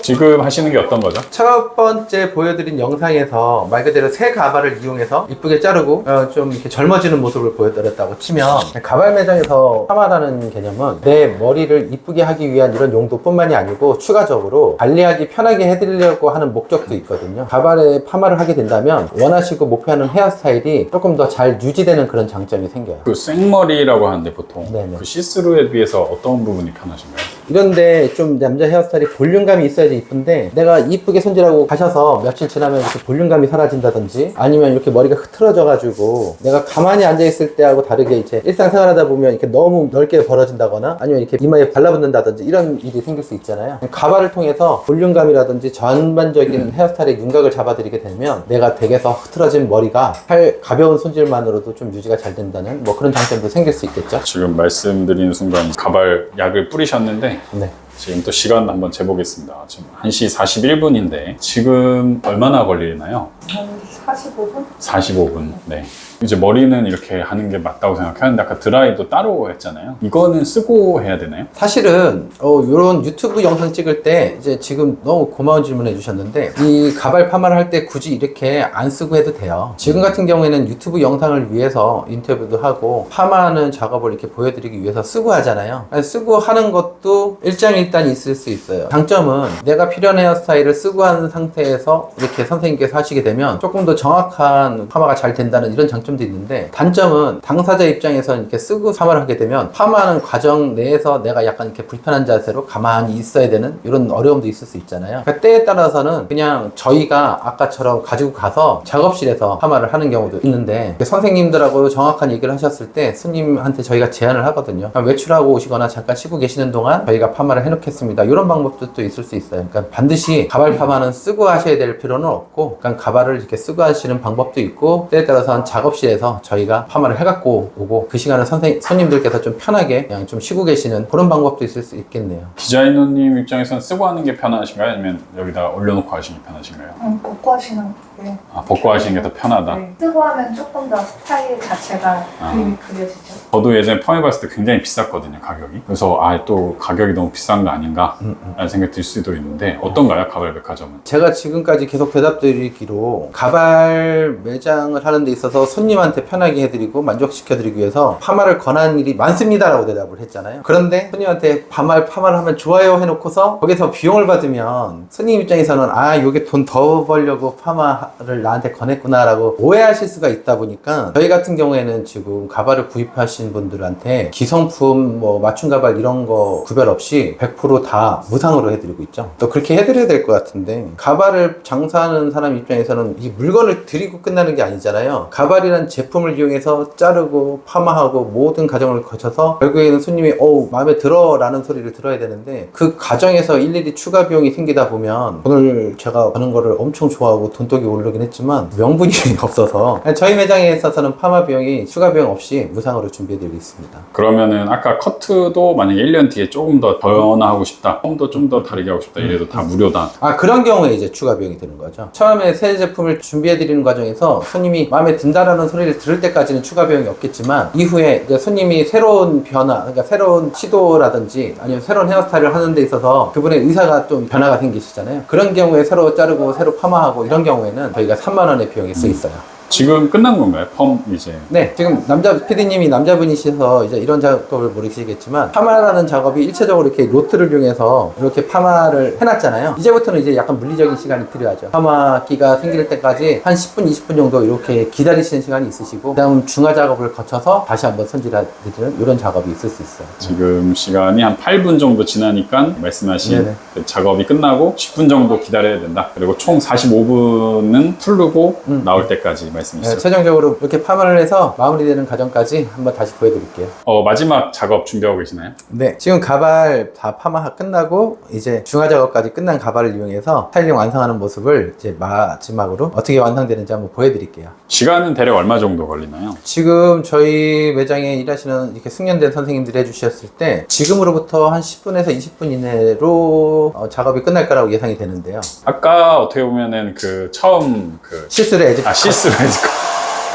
지금 하시는 게 어떤 거죠? 첫 번째 보여드린 영상에서 말 그대로 새 가발을 이용해서 이쁘게 자르고 어, 좀 이렇게 젊어지는 모습을 보여드렸다고 치면 가발 매장에서 파마라는 개념은 내 머리를 이쁘게 하기 위한 이런 용도뿐만이 아니고 추가적으로 관리하기 편하게 해드리려고 하는 목적도 있거든요. 가발에 파마를 하게 된다면 원하시고 목표하는 헤어스타일이 조금 더 잘 유지되는 그런 장점이 생겨요. 그 생머리라고 하는데 보통 네네. 그 시스루에 비해서 어떤 부분이 편하신가요? 이런데 좀 남자 헤어스타일이 볼륨감이 있어야지 이쁜데 내가 이쁘게 손질하고 가셔서 며칠 지나면 이렇게 볼륨감이 사라진다든지 아니면 이렇게 머리가 흐트러져 가지고 내가 가만히 앉아 있을 때하고 다르게 이제 일상생활 하다 보면 이렇게 너무 넓게 벌어진다거나 아니면 이렇게 이마에 발라붙는다든지 이런 일이 생길 수 있잖아요. 가발을 통해서 볼륨감이라든지 전반적인 헤어스타일의 윤곽을 잡아드리게 되면 내가 댁에서 흐트러진 머리가 팔 가벼운 손질만으로도 좀 유지가 잘 된다는 뭐 그런 장점도 생길 수 있겠죠? 지금 말씀드리는 순간 가발 약을 뿌리셨는데 네. 지금 또 시간 한번 재보겠습니다. 지금 1시 41분인데 지금 얼마나 걸리나요? 한 45분? 45분. 네. 이제 머리는 이렇게 하는 게 맞다고 생각하는데 아까 드라이도 따로 했잖아요. 이거는 쓰고 해야 되나요? 사실은 어, 이런 유튜브 영상 찍을 때 이제 지금 너무 고마운 질문 해 주셨는데 이 가발 파마를 할 때 굳이 이렇게 안 쓰고 해도 돼요. 지금 같은 경우에는 유튜브 영상을 위해서 인터뷰도 하고 파마하는 작업을 이렇게 보여드리기 위해서 쓰고 하잖아요. 아니, 쓰고 하는 것도 일장일 단이 있을 수 있어요. 장점은 내가 필요한 헤어스타일을 쓰고 하는 상태에서 이렇게 선생님께서 하시게 되면 조금 더 정확한 파마가 잘 된다는 이런 장점도 있는데 단점은 당사자 입장에서 이렇게 쓰고 파마를 하게 되면 파마하는 과정 내에서 내가 약간 이렇게 불편한 자세로 가만히 있어야 되는 이런 어려움도 있을 수 있잖아요. 그러니까 때에 따라서는 그냥 저희가 아까처럼 가지고 가서 작업실에서 파마를 하는 경우도 있는데 선생님들하고 정확한 얘기를 하셨을 때 스님한테 저희가 제안을 하거든요. 그냥 외출하고 오시거나 잠깐 쉬고 계시는 동안 저희가 파마를 해 놓겠습니다. 이런 방법도 또 있을 수 있어요. 그러니까 반드시 가발 파마는 쓰고 하셔야 될 필요는 없고 그냥 가발을 이렇게 쓰고 하시는 방법도 있고 때에 따라서는 작업실에서 저희가 파마를 해갖고 오고 그 시간을 선생 손님들께서 좀 편하게 그냥 좀 쉬고 계시는 그런 방법도 있을 수 있겠네요. 디자이너님 입장에서는 쓰고 하는 게 편하신가요? 아니면 여기다 올려놓고 하시는 게 편하신가요? 응, 벗고 하시는 게. 아, 벗고 하시는 게 더 편하다. 네. 쓰고 하면 조금 더 스타일 자체가 아. 그림이 그려지죠. 저도 예전에 펌해 봤을 때 굉장히 비쌌거든요, 가격이. 그래서 아, 또 가격이 너무 비싼 거 아닌가? 라는 생각이 들 수도 있는데 어떤가요, 가발 백화점은? 제가 지금까지 계속 대답드리기로 가발 매장을 하는 데 있어서 손님한테 편하게 해드리고 만족시켜드리기 위해서 파마를 권한 일이 많습니다라고 대답을 했잖아요. 그런데 손님한테 파마를 파마를 하면 좋아요 해놓고서 거기서 비용을 받으면 손님 입장에서는 아 요게 돈 더 벌려고 파마 를 나한테 권했구나라고 오해하실 수가 있다 보니까 저희 같은 경우에는 지금 가발을 구입하신 분들한테 기성품 뭐 맞춤 가발 이런 거 구별 없이 100%다 무상으로 해드리고 있죠. 또 그렇게 해드려야 될 것 같은데 가발을 장사하는 사람 입장에서는 이 물건을 드리고 끝나는 게 아니잖아요. 가발이란 제품을 이용해서 자르고 파마하고 모든 과정을 거쳐서 결국에는 손님이 어우 마음에 들어라는 소리를 들어야 되는데 그 과정에서 일일이 추가 비용이 생기다 보면 오늘 제가 하는 거를 엄청 좋아하고 돈독이 오르긴 했지만 명분이 없어서 저희 매장에 있어서는 파마 비용이 추가 비용 없이 무상으로 준비해드리고 있습니다. 그러면은 아까 커트도 만약에 1년 뒤에 조금 더 변화하고 싶다, 좀 더 좀 더 다르게 하고 싶다 이래도 다 무료다. 아 그런 경우에 이제 추가 비용이 드는 거죠. 처음에 새 제품을 준비해 드리는 과정에서 손님이 마음에 든다라는 소리를 들을 때까지는 추가 비용이 없겠지만 이후에 이제 손님이 새로운 변화, 그러니까 새로운 시도라든지 아니면 새로운 헤어스타일을 하는 데 있어서 그분의 의사가 좀 변화가 생기시잖아요. 그런 경우에 새로 자르고 새로 파마하고 이런 경우에는 저희가 3만 원의 비용이 쓰 있어요. 지금 끝난 건가요? 펌 이제. 네, 지금 남자 PD님이 남자분이셔서 이제 이런 작업을 모르시겠지만 파마라는 작업이 일차적으로 이렇게 로트를 이용해서 이렇게 파마를 해놨잖아요. 이제부터는 이제 약간 물리적인 시간이 필요하죠. 파마기가 생길 때까지 한 10분, 20분 정도 이렇게 기다리시는 시간이 있으시고 그다음 중화 작업을 거쳐서 다시 한번 손질해드리는 이런 작업이 있을 수 있어요. 지금 시간이 한 8분 정도 지나니까 말씀하신. 그 작업이 끝나고 10분 정도 기다려야 된다. 그리고 총 45분은 풀르고 음. 나올 때까지 네, 말씀이시죠. 최종적으로 이렇게 파마를 해서 마무리되는 과정까지 한번 다시 보여드릴게요. 어, 마지막 작업 준비하고 계시나요? 네, 지금 가발 다 파마 끝나고 이제 중화 작업까지 끝난 가발을 이용해서 스타일링 완성하는 모습을 이제 마지막으로 어떻게 완성되는지 한번 보여드릴게요. 시간은 대략 얼마 정도 걸리나요? 지금 저희 매장에 일하시는 이렇게 숙련된 선생님들이 해주셨을 때 지금으로부터 한 10분에서 20분 이내로 어, 작업이 끝날 거라고 예상이 되는데요. 아까 어떻게 보면은 그 처음 그 실수를 애직 아, 시스 거.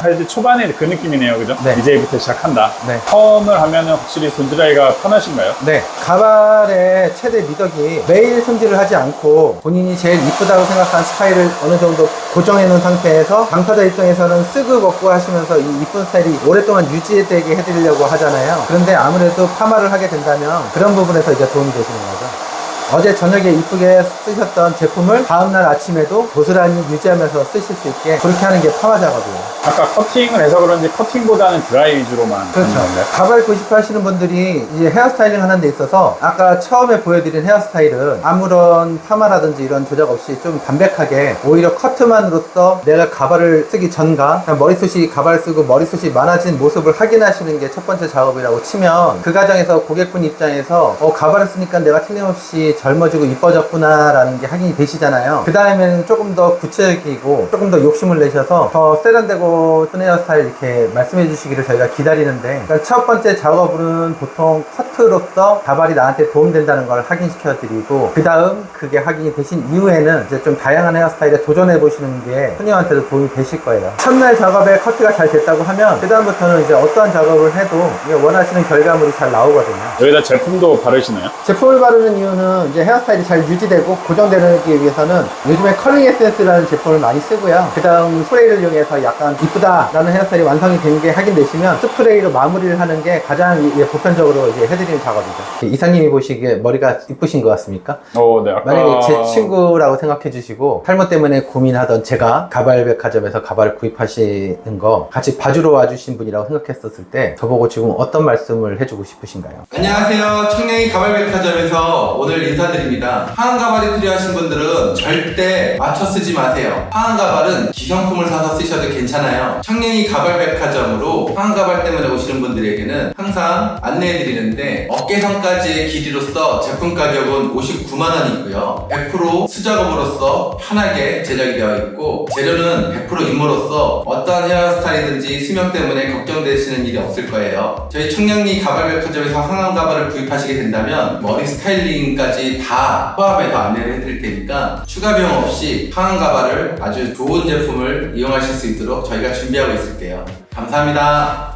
사실 초반에 그 느낌이네요, 그죠? 네. DJ부터 시작한다. 네. 펌을 하면은 확실히 손질하기가 편하신가요? 네, 가발의 최대 미덕이 매일 손질을 하지 않고 본인이 제일 이쁘다고 생각한 스타일을 어느 정도 고정해 놓은 상태에서 당사자 입장에서는 쓰고 먹고 하시면서 이 이쁜 스타일이 오랫동안 유지되게 해드리려고 하잖아요. 그런데 아무래도 파마를 하게 된다면 그런 부분에서 이제 도움이 되시는 거죠. 어제 저녁에 이쁘게 쓰셨던 제품을 다음날 아침에도 고스란히 유지하면서 쓰실 수 있게 그렇게 하는 게 파마 작업이에요. 아까 커팅을 해서 그런지 커팅보다는 드라이 위주로만 그렇죠. 가발 구입하시는 분들이 이제 헤어스타일링 하는 데 있어서 아까 처음에 보여드린 헤어스타일은 아무런 파마라든지 이런 조작 없이 좀 담백하게 오히려 커트만으로써 내가 가발을 쓰기 전과 그냥 머리숱이 가발 쓰고 머리숱이 많아진 모습을 확인하시는 게 첫 번째 작업이라고 치면 그 과정에서 고객분 입장에서 어, 가발을 쓰니까 내가 틀림없이 젊어지고 이뻐졌구나 라는 게 확인이 되시잖아요. 그 다음에는 조금 더 구체적이고 조금 더 욕심을 내셔서 더 세련되고 픈 헤어 스타일 이렇게 말씀해 주시기를 저희가 기다리는데 그러니까 첫 번째 작업은 보통 커트로서 가발이 나한테 도움된다는 걸 확인시켜 드리고 그 다음 그게 확인이 되신 이후에는 이제 좀 다양한 헤어스타일에 도전해 보시는 게 손님한테도 도움이 되실 거예요. 첫날 작업에 커트가 잘 됐다고 하면 그 다음부터는 이제 어떠한 작업을 해도 원하시는 결과물이 잘 나오거든요. 여기다 제품도 바르시나요? 제품을 바르는 이유는 이제 헤어스타일이 잘 유지되고 고정되기 위해서는 요즘에 컬링 에센스라는 제품을 많이 쓰고요. 그 다음 스프레이를 이용해서 약간 이쁘다라는 헤어스타일이 완성이 된 게 확인되시면 스프레이로 마무리를 하는 게 가장 이- 보편적으로 이제 해드리는 작업이죠. 이사님이 보시기에 머리가 이쁘신 것 같습니까? 어, 네. 아까 만약에 제 친구라고 생각해 주시고 탈모 때문에 고민하던 제가 가발백화점에서 가발을 구입하시는 거 같이 봐주러 와주신 분이라고 생각했었을 때 저보고 지금 어떤 말씀을 해주고 싶으신가요? 안녕하세요. 청량리 가발백화점에서 오늘 인사드립니다. 하한 가발이 필요하신 분들은 절대 맞춰 쓰지 마세요. 하한 가발은 기성품을 사서 쓰셔도 괜찮아요. 청량리 가발백화점으로 하한 가발 때문에 오시는 분들에게는 항상 안내해드리는데 어깨선까지의 길이로서 제품 가격은 59만원이고요. 100% 수작업으로서 편하게 제작이 되어 있고 재료는 100% 임무로서 어떠한 헤어스타일이든지 수명 때문에 걱정되시는 일이 없을 거예요. 저희 청량리 가발백화점에서 항암 가발을 구입하시게 된다면 머리 스타일링까지 다 포함해서 안내를 해드릴 테니까 추가 비용 없이 항암 가발을 아주 좋은 제품을 이용하실 수 있도록 저희가 준비하고 있을게요. 감사합니다.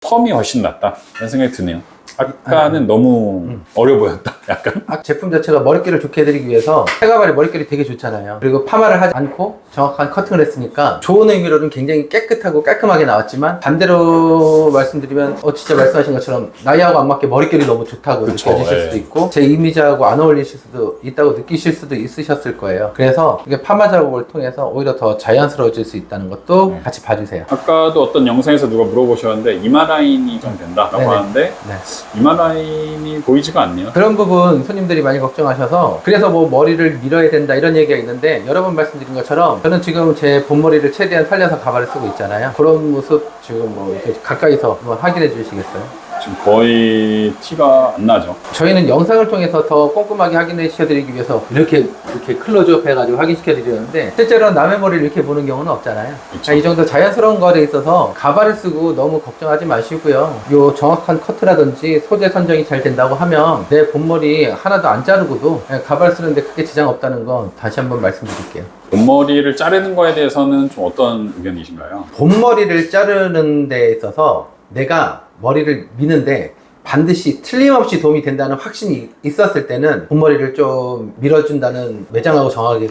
펌이 훨씬 낫다. 이런 생각이 드네요. 아까는 너무 어려 보였다. 약간. 아, 제품 자체가 머릿결을 좋게 해드리기 위해서 새가발이 머릿결이 되게 좋잖아요. 그리고 파마를 하지 않고 정확한 커팅을 했으니까 좋은 의미로는 굉장히 깨끗하고 깔끔하게 나왔지만 반대로 말씀드리면 어 진짜 말씀하신 것처럼 나이하고 안 맞게 머릿결이 너무 좋다고 그쵸, 느껴지실 예. 수도 있고 제 이미지하고 안 어울리실 수도 있다고 느끼실 수도 있으셨을 거예요. 그래서 이게 파마 작업을 통해서 오히려 더 자연스러워질 수 있다는 것도 네. 같이 봐주세요. 아까도 어떤 영상에서 누가 물어보셨는데 이마 라인이 좀 된다라고 네네. 하는데 네. 이마 라인이 보이지가 않네요. 그런 부분 손님들이 많이 걱정하셔서 그래서 뭐 머리를 밀어야 된다 이런 얘기가 있는데 여러 번 말씀드린 것처럼 저는 지금 제 본머리를 최대한 살려서 가발을 쓰고 있잖아요 그런 모습 지금 뭐 이렇게 가까이서 한번 확인해 주시겠어요? 지금 거의 티가 안 나죠. 저희는 영상을 통해서 더 꼼꼼하게 확인해 주셔드리기 위해서 이렇게 이렇게 클로즈업 해가지고 확인시켜 드리는데 실제로 남의 머리를 이렇게 보는 경우는 없잖아요. 그쵸. 그러니까 이 정도 자연스러운 거에 있어서 가발을 쓰고 너무 걱정하지 마시고요. 요 정확한 커트라든지 소재 선정이 잘 된다고 하면 내 본머리 하나도 안 자르고도 가발 쓰는데 크게 지장 없다는 건 다시 한번 말씀드릴게요. 본머리를 자르는 거에 대해서는 좀 어떤 의견이신가요? 본머리를 자르는 데 있어서 내가 머리를 미는데 반드시 틀림없이 도움이 된다는 확신이 있었을 때는 본머리를 좀 밀어준다는 매장하고 정확하게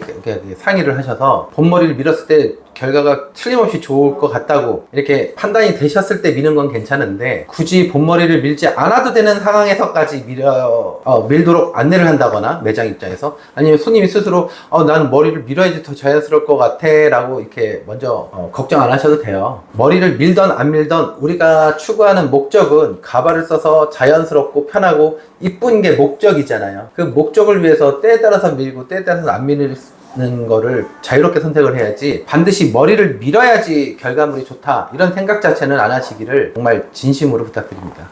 상의를 하셔서 본머리를 밀었을 때 결과가 틀림없이 좋을 것 같다고 이렇게 판단이 되셨을 때 미는 건 괜찮은데 굳이 본머리를 밀지 않아도 되는 상황에서까지 밀어 어, 밀도록 안내를 한다거나 매장 입장에서 아니면 손님이 스스로 어, 나는 머리를 밀어야지 더 자연스러울 것 같아라고 이렇게 먼저 어, 걱정 안 하셔도 돼요. 머리를 밀던 안 밀던 우리가 추구하는 목적은 가발을 써서 자연스럽고 편하고 이쁜 게 목적이잖아요. 그 목적을 위해서 때에 따라서 밀고 때에 따라서 안 밀 는 거를 자유롭게 선택을 해야지 반드시 머리를 밀어야지 결과물이 좋다 이런 생각 자체는 안 하시기를 정말 진심으로 부탁드립니다.